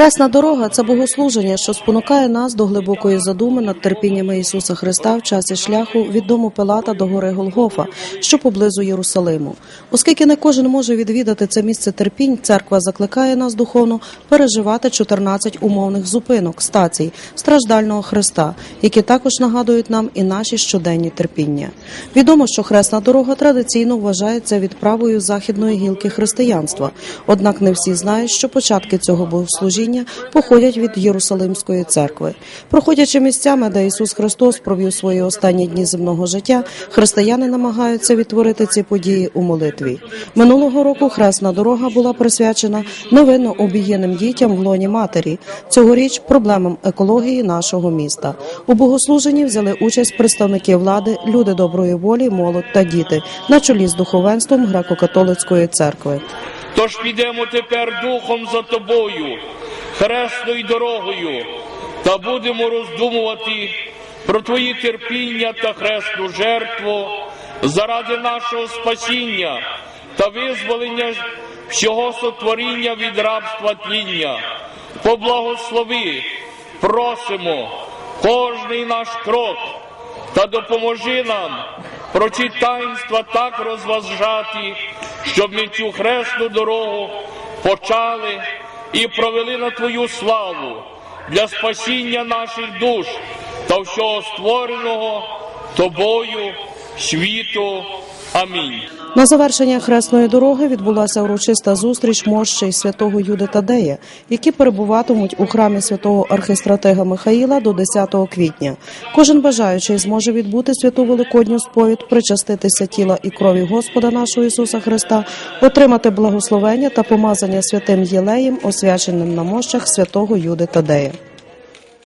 Хресна дорога це богослуження, що спонукає нас до глибокої задуми над терпіннями Ісуса Христа в часі шляху від дому Пилата до гори Голгофа, що поблизу Єрусалиму. Оскільки не кожен може відвідати це місце терпінь, церква закликає нас духовно переживати 14 умовних зупинок, стацій страждального Христа, які також нагадують нам і наші щоденні терпіння. Відомо, що хресна дорога традиційно вважається відправою західної гілки християнства. Однак не всі знають, що початки цього богослужіння походять від Єрусалимської церкви. Проходячи місцями, де Ісус Христос провів свої останні дні земного життя, християни намагаються відтворити ці події у молитві. Минулого року хресна дорога була присвячена новинно обієним дітям в лоні матері. Цьогоріч проблемам екології нашого міста. У богослуженні взяли участь представники влади, люди доброї волі, молодь та діти на чолі з духовенством греко-католицької церкви. Тож підемо тепер духом за тобою, хресною дорогою, та будемо роздумувати про твої терпіння та хресну жертву заради нашого спасіння та визволення всього сотворіння від рабства тління. Поблагослови, просимо кожний наш крок та допоможи нам про ці таїнства так розважати, щоб ми цю хресну дорогу почали і провели на Твою славу для спасіння наших душ та всього створеного Тобою світу. Амінь. На завершення хресної дороги відбулася урочиста зустріч мощей святого Юди Тадея, які перебуватимуть у храмі святого архистратега Михаїла до 10 квітня. Кожен бажаючий зможе відбути святу великодню сповідь, причаститися тіла і крові Господа нашого Ісуса Христа, отримати благословення та помазання святим єлеєм, освяченим на мощах святого Юди Тадея.